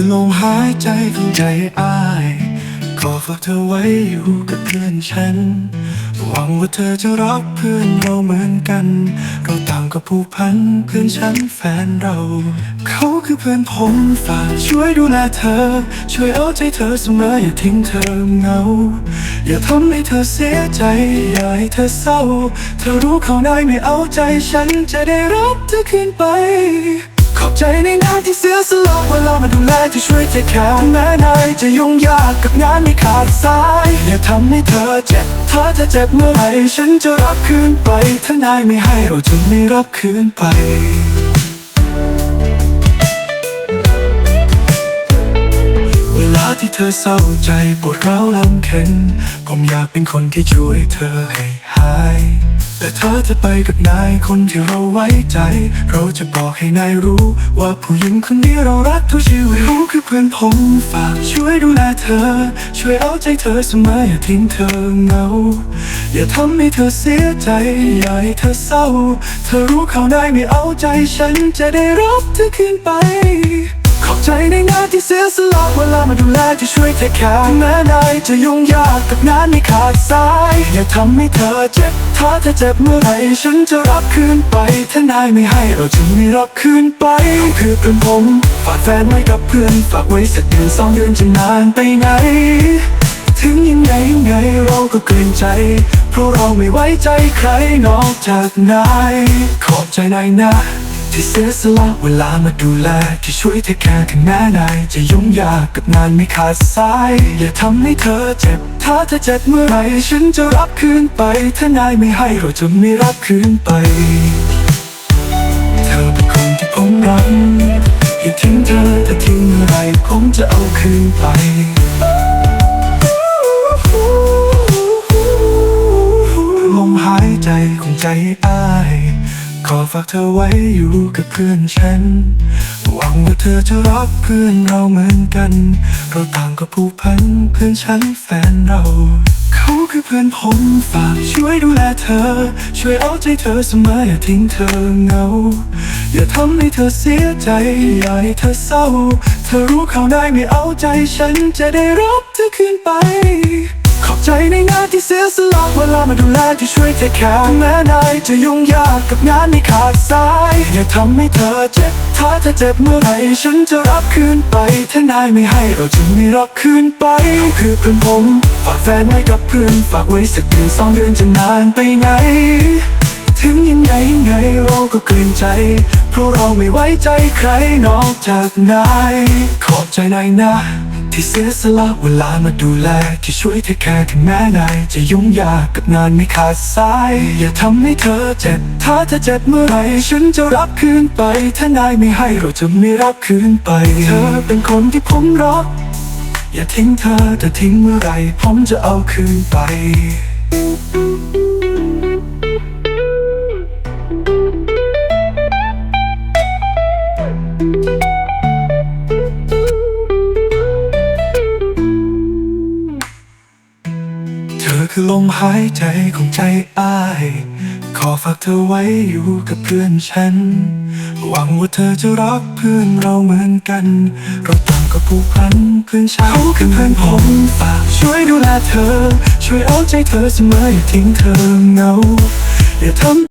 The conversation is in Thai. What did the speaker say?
คือลมหายใจของใจอ้ายขอฝากเธอไว้อยู่กับเพื่อนฉัน หวังว่าเธอจะรักเพื่อนเราเหมือนกัน เราต่างก็ผูกพันเพื่อนฉันแฟนเรา เขาคือเพื่อนผมฝากช่วยดูแลเธอ ช่วยเอาใจเธอเสมออย่าทิ้งเธอเงา อย่าทำให้เธอเสียใจ อย่าให้เธอเศร้า เธอรู้เขาได้ไม่เอาใจฉันจะได้รับเธอคืนไป ใจในงานที่เสียสละเวลามาดูแลที่ช่วยเทคแคร์แม้นายจะยุ่งยากกับงานไม่ขาดสายอย่าทำให้เธอเจ็บถ้าเธอเจ็บเมื่อไหร่ฉันจะรับคืนไปถ้านายไม่ให้เราจะไม่รับคืนไปเวลาที่เธอเศร้าใจปวดร้าวลำเค็นผมอยากเป็นคนที่ช่วยเธอให้ หาย แต่เธอจะไปกับนายคนที่เราไว้ใจ เราจะบอกให้นายรู้ว่าผู้หญิงคนนี้เรารักทุกชีวิตเขาคือเพื่อนผมฝากช่วยดูแลเธอ ช่วยเอาใจเธอเสมออย่าทิ้งเธอเหงา อย่าทำให้เธอเสียใจอย่าให้เธอเศร้า เธอรู้เขาได้ไม่เอาใจฉันจะได้รับเธอคืนไป ใจในงานที่เสียสละเวลามาดูแลที่ช่วยเทคแคร์แม้นายจะยุ่งยากกับงานไม่ขาดสาย อย่าทำให้เธอเจ็บ ถ้าเธอเจ็บเมื่อไหร่ฉันจะรับคืนไป ถ้านายไม่ให้เราจะไม่รับคืนไปเขาคือเพื่อนผมฝากแฟนไว้กับเพื่อนฝากไว้สักเดือนสองเดือนจะนานไปไหนถึงยังไงยังไงเราก็เกรงใจ เพราะเราไม่ไว้ใจใครนอกจากนาย ขอบใจนายนะ ที่เสียสละเวลามาดูแล ที่ช่วยเทคแคร์ถึงแม้นายจะยุ่งยากกับงานไม่ขาดสาย อย่าทำให้เธอเจ็บ ถ้าเธอเจ็บเมื่อไหร่ฉันจะรับคืนไป ถ้านายไม่ให้เราจะไม่รับคืนไป เธอเป็นคนที่ผมรักอย่าทิ้งเธอถ้าทิ้งเมื่อไหรผมจะเอาคืนไปลมหายใจของใจอ้าย ขอฝากเธอไว้อยู่กับเพื่อนฉัน หวังว่าเธอจะรักเพื่อนเราเหมือนกัน เราต่างก็ผูกพันเพื่อนฉันแฟนเรา เขาคือเพื่อนผมฝากช่วยดูแลเธอ ช่วยเอาใจเธอเสมออย่าทิ้งเธอเหงา อย่าทำให้เธอเสียใจอย่าให้เธอเศร้า เธอรู้เขาได้ไม่เอาใจฉันจะได้รับเธอคืนไปขอบใจในงานที่เสียสละเวลามาดูแลที่ช่วยเทคแคร์แม้นายจะยุ่งยาก กับงานไม่ขาดสาย อย่าทำให้เธอเจ็บ ถ้าเธอเจ็บเมื่อไหร่ฉันจะรับคืนไป ถ้านายไม่ให้เราจะไม่รับคืนไปเขาคือเพื่อนผม ฝากแฟนไว้กับเพื่อน ฝากไว้สักเดือนสองเดือนจะนานไปไหน ถึงยังไงยังไงเราก็เกรงใจ เพราะเราไม่ไว้ใจใครนอกจากนาย ขอบใจนายนะ ที่เสียสละเวลามาดูแล ที่ช่วยเทคแคร์ถึงแม้นายจะยุ่งยากกับงานไม่ขาดสาย อย่าทำให้เธอเจ็บ ถ้าเธอเจ็บเมื่อไหร่ฉันจะรับคืนไป ถ้านายไม่ให้เราจะไม่รับคืนไป เธอเป็นคนที่ผมรัก อย่าทิ้งเธอแต่ทิ้งเมื่อไหร่ผมจะเอาคืนไป คือลมหายใจของใจอ้าย ขอฝากเธอไว้อยู่กับเพื่อนฉัน หวังว่าเธอจะรักเพื่อนเราเหมือนกัน เราต่างก็ผูกพันเพื่อนฉันเขาคือเพื่อนผมฝากช่วยดูแลเธอ ช่วยเอาใจเธอเสมออย่าทิ้งเธอเหงาอย่าทำ